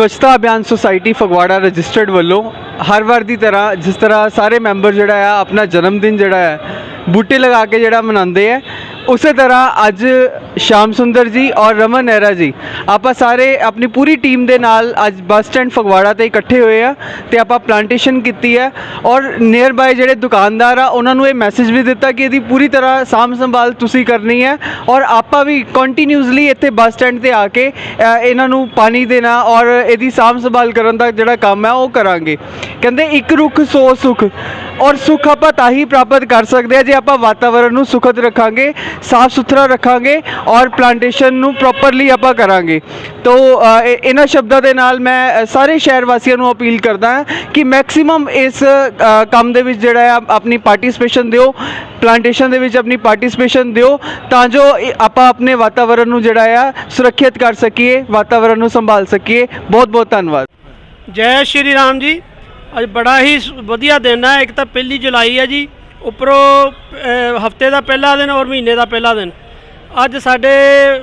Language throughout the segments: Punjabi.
ਸਵੱਛਤਾ ਅਭਿਆਨ ਸੁਸਾਇਟੀ ਫਗਵਾੜਾ ਰਜਿਸਟਰਡ ਵੱਲੋਂ ਹਰ ਵਾਰ ਦੀ ਤਰ੍ਹਾਂ ਜਿਸ ਤਰ੍ਹਾਂ ਸਾਰੇ ਮੈਂਬਰ ਜਿਹੜਾ ਆ, ਆਪਣਾ ਜਨਮ ਦਿਨ ਜਿਹੜਾ ਹੈ ਬੂਟੇ ਲਗਾ ਕੇ ਜਿਹੜਾ ਮਨਾਉਂਦੇ ਹੈ ਉਸੇ ਤਰ੍ਹਾਂ ਅੱਜ ਸ਼ਾਮ ਸੁੰਦਰ ਜੀ ਔਰ ਰਮਨ ਨਹਿਰਾ ਜੀ, ਆਪਾਂ ਸਾਰੇ ਆਪਣੀ ਪੂਰੀ ਟੀਮ ਦੇ ਨਾਲ ਅੱਜ ਬੱਸ ਸਟੈਂਡ ਫਗਵਾੜਾ ਤੇ ਇਕੱਠੇ ਹੋਏ ਆ ਤੇ ਆਪਾਂ ਪਲਾਂਟੇਸ਼ਨ ਕੀਤੀ ਹੈ ਔਰ ਨੀਅਰ ਬਾਏ ਜਿਹੜੇ ਦੁਕਾਨਦਾਰ ਆ, ਉਹਨਾਂ ਨੂੰ ਇਹ ਮੈਸੇਜ ਵੀ ਦਿੱਤਾ ਕਿ ਇਹਦੀ ਪੂਰੀ ਤਰ੍ਹਾਂ ਸਾਂਭ ਸੰਭਾਲ ਤੁਸੀਂ ਕਰਨੀ ਹੈ ਔਰ ਆਪਾਂ ਵੀ ਕੰਟੀਨਿਊਸਲੀ ਇੱਥੇ ਬੱਸ ਸਟੈਂਡ ਤੇ ਆ ਕੇ ਇਹਨਾਂ ਨੂੰ ਪਾਣੀ ਦੇਣਾ ਔਰ ਇਹਦੀ ਸਾਂਭ ਸੰਭਾਲ ਕਰਨ ਦਾ ਜਿਹੜਾ ਕੰਮ ਹੈ ਉਹ ਕਰਾਂਗੇ। ਕਹਿੰਦੇ ਇੱਕ ਰੁੱਖ ਸੌ ਸੁੱਖ, ਔਰ ਸੁੱਖ ਆਪਾਂ ਤਾਂ ਹੀ ਪ੍ਰਾਪਤ ਕਰ ਸਕਦੇ ਆ ਜੇ ਆਪਾਂ ਵਾਤਾਵਰਣ ਨੂੰ ਸੁਖਦ ਰੱਖਾਂਗੇ। ਸਾਫ਼ ਸੁਥਰਾ ਰੱਖਾਂਗੇ ਔਰ ਪਲਾਂਟੇਸ਼ਨ ਨੂੰ ਪ੍ਰੋਪਰਲੀ ਆਪਾਂ ਕਰਾਂਗੇ। ਤੋ ਇਹ- ਇਹਨਾਂ ਸ਼ਬਦਾਂ ਦੇ ਨਾਲ ਮੈਂ ਸਾਰੇ ਸ਼ਹਿਰ ਵਾਸੀਆਂ ਨੂੰ ਅਪੀਲ ਕਰਦਾ ਹਾਂ ਕਿ ਮੈਕਸਿਮਮ ਇਸ ਕੰਮ ਦੇ ਵਿੱਚ ਜਿਹੜਾ ਆ, ਆਪਣੀ ਪਾਰਟਿਸਿਪੇਸ਼ਨ ਦਿਓ ਪਲਾਂਟੇਸ਼ਨ ਦੇ ਵਿੱਚ ਆਪਣੀ ਪਾਰਟਿਸਿਪੇਸ਼ਨ ਦਿਓ, ਤਾਂ ਜੋ ਆਪਾਂ ਆਪਣੇ ਵਾਤਾਵਰਣ ਨੂੰ ਜਿਹੜਾ ਆ, ਸੁਰੱਖਿਅਤ ਕਰ ਸਕੀਏ, ਵਾਤਾਵਰਣ ਨੂੰ ਸੰਭਾਲ ਸਕੀਏ। ਬਹੁਤ ਬਹੁਤ ਧੰਨਵਾਦ। ਜੈ ਸ਼੍ਰੀ ਰਾਮ ਜੀ। ਅੱਜ ਬੜਾ ਹੀ ਵਧੀਆ ਦਿਨ ਹੈ। ਇੱਕ ਤਾਂ ਪਹਿਲੀ ਜੁਲਾਈ ਹੈ ਜੀ। ਉੱਪਰੋਂ ਹਫ਼ਤੇ ਦਾ ਪਹਿਲਾ ਦਿਨ ਔਰ ਮਹੀਨੇ ਦਾ ਪਹਿਲਾ ਦਿਨ। ਅੱਜ ਸਾਡੇ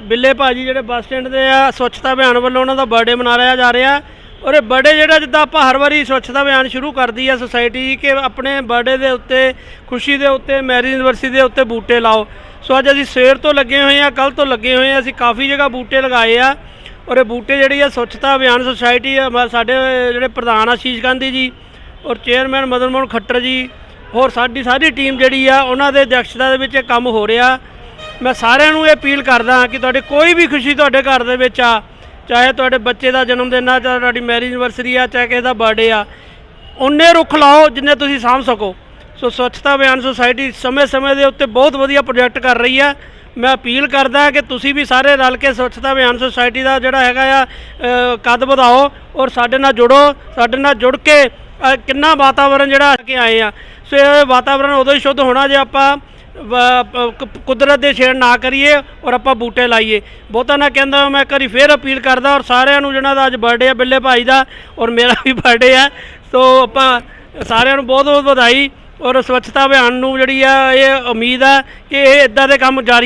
ਬਿੱਲੇ ਭਾਜੀ ਜਿਹੜੇ ਬੱਸ ਸਟੈਂਡ ਦੇ ਆ, ਸਵੱਛਤਾ ਅਭਿਆਨ ਵੱਲੋਂ ਉਹਨਾਂ ਦਾ ਬਰਥਡੇ ਮਨਾਇਆ ਜਾ ਰਿਹਾ। ਔਰ ਇਹ ਬਰਥਡੇ ਜਿਹੜਾ ਜਿੱਦਾਂ ਆਪਾਂ ਹਰ ਵਾਰੀ ਸਵੱਛਤਾ ਅਭਿਆਨ ਸ਼ੁਰੂ ਕਰਦੀ ਹੈ ਸੁਸਾਇਟੀ ਕਿ ਆਪਣੇ ਬਰਥਡੇ ਦੇ ਉੱਤੇ, ਖੁਸ਼ੀ ਦੇ ਉੱਤੇ, ਮੈਰਿਜ ਐਨਵਰਸਰੀ ਦੇ ਉੱਤੇ ਬੂਟੇ ਲਾਓ। ਸੋ ਅੱਜ ਅਸੀਂ ਸਵੇਰ ਤੋਂ ਲੱਗੇ ਹੋਏ ਆ ਕੱਲ ਤੋਂ ਲੱਗੇ ਹੋਏ ਆ, ਅਸੀਂ ਕਾਫੀ ਜਗ੍ਹਾ ਬੂਟੇ ਲਗਾਏ ਆ। ਔਰ ਇਹ ਬੂਟੇ ਜਿਹੜੀ ਆ ਸਵੱਛਤਾ ਅਭਿਆਨ ਸੁਸਾਇਟੀ ਸਾਡੇ ਜਿਹੜੇ ਪ੍ਰਧਾਨ ਆਸ਼ੀਸ਼ ਗਾਂਧੀ ਜੀ, ਔਰ ਚੇਅਰਮੈਨ ਮਦਨ ਮੋਹਨ ਖੱਟਰ ਜੀ ਹੋਰ ਸਾਡੀ ਸਾਰੀ ਟੀਮ ਜਿਹੜੀ ਆ, ਉਹਨਾਂ ਦੇ ਅਧਿਕਸ਼ਤਾ ਦੇ ਵਿੱਚ ਇਹ ਕੰਮ ਹੋ ਰਿਹਾ। ਮੈਂ ਸਾਰਿਆਂ ਨੂੰ ਇਹ ਅਪੀਲ ਕਰਦਾ ਕਿ ਤੁਹਾਡੇ ਕੋਈ ਵੀ ਖੁਸ਼ੀ ਤੁਹਾਡੇ ਘਰ ਦੇ ਵਿੱਚ ਆ, ਚਾਹੇ ਤੁਹਾਡੇ ਬੱਚੇ ਦਾ ਜਨਮ ਦਿਨ ਆ, ਚਾਹੇ ਤੁਹਾਡੀ ਮੈਰਿਜ ਐਨਵਰਸਰੀ ਆ, ਚਾਹੇ ਕਿਸੇ ਦਾ ਬਰਥਡੇ ਆ ਉਨੇ ਰੁੱਖ ਲਾਓ ਜਿੰਨੇ ਤੁਸੀਂ ਸਾਂਭ ਸਕੋ। ਸੋ ਸਵੱਛਤਾ ਅਭਿਆਨ ਸੁਸਾਇਟੀ ਸਮੇਂ-ਸਮੇਂ ਦੇ ਉੱਤੇ ਬਹੁਤ ਵਧੀਆ ਪ੍ਰੋਜੈਕਟ ਕਰ ਰਹੀ ਆ। ਮੈਂ ਅਪੀਲ ਕਰਦਾ ਕਿ ਤੁਸੀਂ ਵੀ ਸਾਰੇ ਰਲ ਕੇ ਸਵੱਛਤਾ ਅਭਿਆਨ ਸੁਸਾਇਟੀ ਦਾ ਜਿਹੜਾ ਹੈਗਾ ਆ ਕਦ ਵਧਾਓ ਔਰ ਸਾਡੇ ਨਾਲ ਜੁੜੋ, ਸਾਡੇ ਨਾਲ ਜੁੜ ਕੇ ਅ, ਕਿੰਨਾ ਵਾਤਾਵਰਣ ਜਿਹੜਾ ਕੇ ਆਏ ਆ। ਸੋ ਇਹ ਵਾਤਾਵਰਣ ਉਦੋਂ ਹੀ ਸ਼ੁੱਧ ਹੋਣਾ ਜੇ ਆਪਾਂ ਵ- ਪ- ਕ- ਕੁਦਰਤ ਦੇ ਛੇੜ ਨਾ ਕਰੀਏ ਔਰ ਆਪਾਂ ਬੂਟੇ ਲਾਈਏ। ਬਹੁਤਾ ਨਾ ਕਹਿੰਦਾ ਮੈਂ ਇੱਕ ਵਾਰੀ ਫੇਰ ਅਪੀਲ ਕਰਦਾ ਔਰ ਸਾਰਿਆਂ ਨੂੰ ਜਿਹਨਾਂ ਦਾ ਅੱਜ ਬਰਥਡੇ ਆ ਬਿੱਲੇ ਭਾਈ ਦਾ ਔਰ ਮੇਰਾ ਵੀ ਬਰਥਡੇ ਆ ਸੋ ਆਪਾਂ ਸਾਰਿਆਂ ਨੂੰ ਬਹੁਤ ਬਹੁਤ ਵਧਾਈ ਔਰ ਸਵੱਛਤਾ ਅਭਿਆਨ ਨੂੰ ਜਿਹੜੀ ਆ ਇਹ ਉਮੀਦ ਆ ਕਿ ਇਹ ਇਦਾਂ ਦੇ ਕੰਮ ਜਾਰੀ